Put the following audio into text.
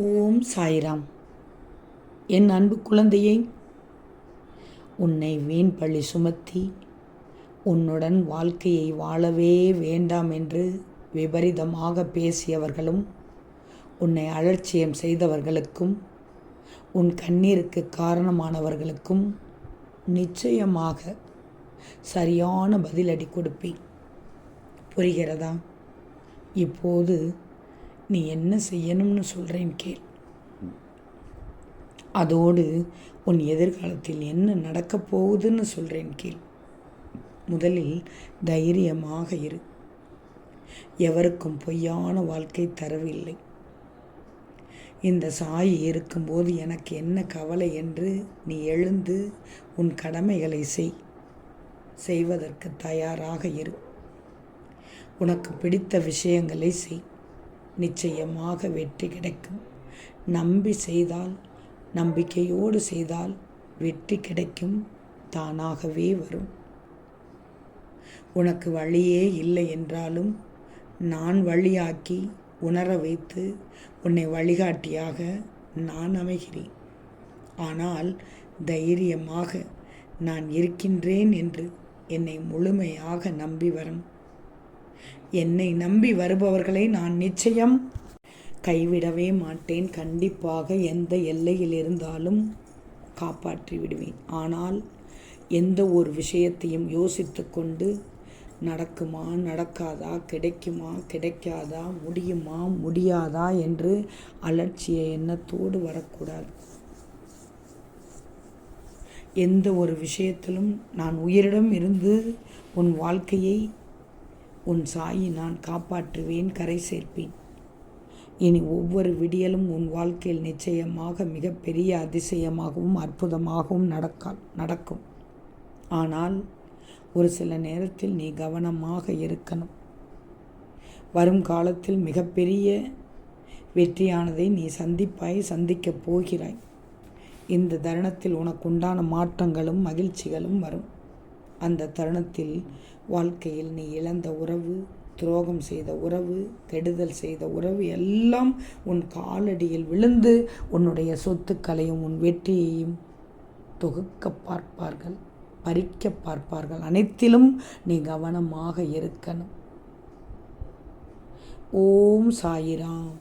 ஓம் சாய்ராம். என் அன்பு குழந்தையை உன்னை வீண் பழி சுமத்தி உன்னுடன் வாழ்க்கையை வாழவே வேண்டாம் என்று விபரீதமாக பேசியவர்களும் உன்னை அலட்சியம் செய்தவர்களுக்கும் உன் கண்ணீருக்கு காரணமானவர்களுக்கும் நிச்சயமாக சரியான பதிலடி கொடுப்பேன். புரிகிறதா? இப்போது நீ என்ன செய்யணும்னு சொல்கிறேன் கேள். அதோடு உன் எதிர்காலத்தில் என்ன நடக்கப் போகுதுன்னு சொல்கிறேன் கேள். முதலில் தைரியமாக இரு. எவருக்கும் பொய்யான வாழ்க்கை தரவில்லை. இந்த சாய் இருக்கும்போது எனக்கு என்ன கவலை என்று நீ எழுந்து உன் கடமைகளை செய். செய்வதற்கு தயாராக இரு. உனக்கு பிடித்த விஷயங்களை செய். நிச்சயமாக வெற்றி கிடைக்கும். நம்பி செய்தால் நம்பிக்கையோடு செய்தால் வெற்றி கிடைக்கும் தானாகவே வரும். உனக்கு வழியே இல்லை என்றாலும் நான் வழியாக்கி உணர வைத்து உன்னை வழிகாட்டியாக நான் அமைகிறேன். ஆனால் தைரியமாக நான் இருக்கின்றேன் என்று என்னை முழுமையாக நம்பி வரும். என்னை நம்பி வருபவர்களை நான் நிச்சயம் கைவிடவே மாட்டேன். கண்டிப்பாக எந்த எல்லையில் இருந்தாலும் காப்பாற்றி விடுவேன். ஆனால் எந்த ஒரு விஷயத்தையும் யோசித்து கொண்டு நடக்குமா நடக்காதா கிடைக்குமா கிடைக்காதா முடியுமா முடியாதா என்று அலட்சிய எண்ணத்தோடு வரக்கூடாது. எந்த ஒரு விஷயத்திலும் நான் உயிரிடம் இருந்து உன் வாழ்க்கையை உன் சாயை நான் காப்பாற்றுவேன் கரை சேர்ப்பேன். இனி ஒவ்வொரு விடியலும் உன் வாழ்க்கையில் நிச்சயமாக மிகப்பெரிய அதிசயமாகவும் அற்புதமாகவும் நடக்கா நடக்கும். ஆனால் ஒரு சில நேரத்தில் நீ கவனமாக இருக்கணும். வரும் காலத்தில் மிகப்பெரிய வெற்றியானதை நீ சந்திப்பாய் சந்திக்கப் போகிறாய். இந்த தருணத்தில் உனக்குண்டான மாற்றங்களும் மகிழ்ச்சிகளும் வரும். அந்த தருணத்தில் வாழ்க்கையில் நீ இழந்த உறவு துரோகம் செய்த உறவு கெடுதல் செய்த உறவு எல்லாம் உன் காலடியில் விழுந்து உன்னுடைய சொத்துக்களையும் உன் வெற்றியையும் தொகுக்க பார்ப்பார்கள் பறிக்க பார்ப்பார்கள். அனைத்திலும் நீ கவனமாக இருக்கணும். ஓம் சாயிராம்.